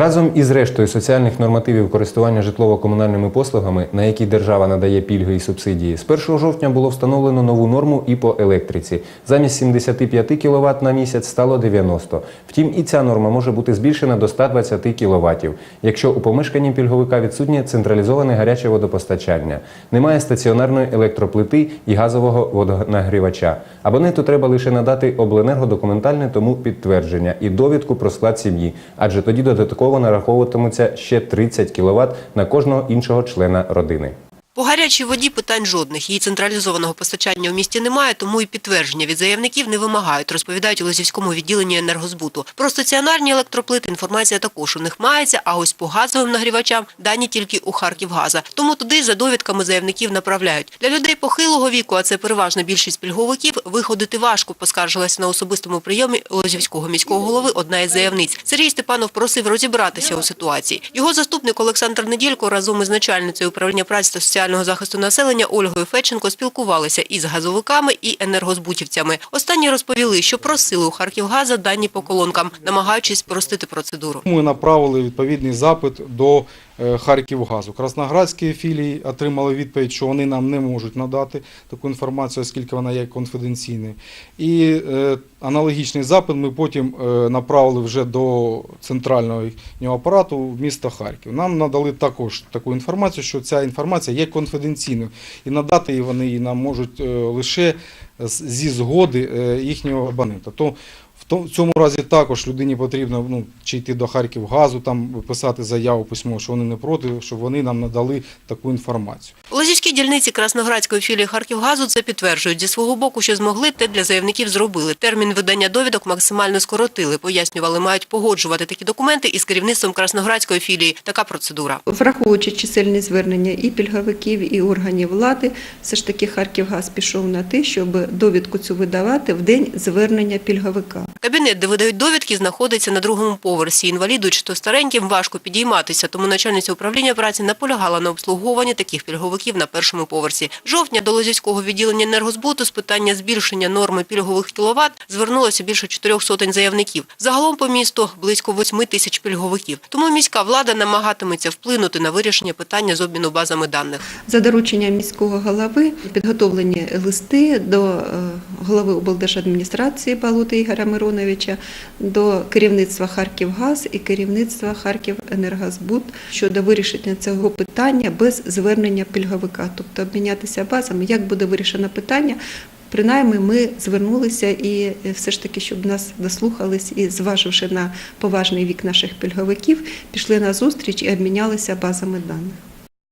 Разом із рештою соціальних нормативів користування житлово-комунальними послугами, на які держава надає пільги і субсидії, з 1 жовтня було встановлено нову норму і по електриці. Замість 75 кВт на місяць стало 90. Втім, і ця норма може бути збільшена до 120 кВт, якщо у помешканні пільговика відсутнє централізоване гаряче водопостачання, немає стаціонарної електроплити і газового водонагрівача. Абоненту треба лише надати обленерго документальне тому підтвердження і довідку про склад сім'ї, адже тоді додатково нараховуватимуться ще 30 кВт на кожного іншого члена родини. По гарячій воді питань жодних. Її централізованого постачання в місті немає, тому і підтвердження від заявників не вимагають, розповідають у Лозівському відділенні енергозбуту. Про стаціонарні електроплити інформація також у них мається, а ось по газовим нагрівачам дані тільки у Харківгаза. Тому туди за довідками заявників направляють. Для людей похилого віку, а це переважна більшість пільговиків, виходити важко, поскаржилася на особистому прийомі Лозівського міського голови одна із заявниць. Сергій Степанов просив розібратися у ситуації. Його заступник Олександр Неділько разом із начальницею управління праці та соціального захисту населення Ольгою Федченко спілкувалися із газовиками і енергозбутівцями. Останні розповіли, що просили у Харківгаза дані по колонкам, намагаючись спростити процедуру. Ми направили відповідний запит до е, Харківгазу. Красноградські філії отримали відповідь, що вони нам не можуть надати таку інформацію, оскільки вона є конфіденційною. І е, аналогічний запит ми потім е, направили вже до центрального апарату в місто Харків. Нам надали також таку інформацію, що ця інформація є конфіденційною, і надати вони нам можуть е, лише зі згоди е, їхнього абонента. То в цьому разі також людині потрібно ну, чи йти до Харківгазу, там писати заяву письмо, що вони не проти, щоб вони нам надали таку інформацію. У Лозівській дільниці Красноградської філії Харківгазу це підтверджують. Зі свого боку, що змогли, те для заявників зробили. Термін видання довідок максимально скоротили. Пояснювали, мають погоджувати такі документи із керівництвом Красноградської філії. Така процедура. Враховуючи чисельні звернення і пільговиків, і органів влади, все ж таки Харківгаз пішов на те, щоб довідку цю видавати в день звернення пільговика. Кабінет, де видають довідки, знаходиться на другому поверсі. Інваліду чи то стареньким важко підійматися, тому начальниця управління праці наполягала на обслуговуванні таких пільговиків на першому поверсі. Жовтня до Лозівського відділення енергозбуту з питання збільшення норми пільгових кіловат звернулося більше чотирьох сотень заявників. Загалом по місту близько восьми тисяч пільговиків. Тому міська влада намагатиметься вплинути на вирішення питання з обміну базами даних. За дорученням міського голови підготовлені листи до е, голови облдержадміністрації Балути Ігоря Мироновича, до керівництва Харківгаз і керівництва Харківенергозбут щодо вирішення цього питання без звернення пільговика, тобто обмінятися базами. Як буде вирішено питання? Принаймні ми звернулися і все ж таки, щоб нас дослухались і зваживши на поважний вік наших пільговиків, пішли на зустріч і обмінялися базами даних.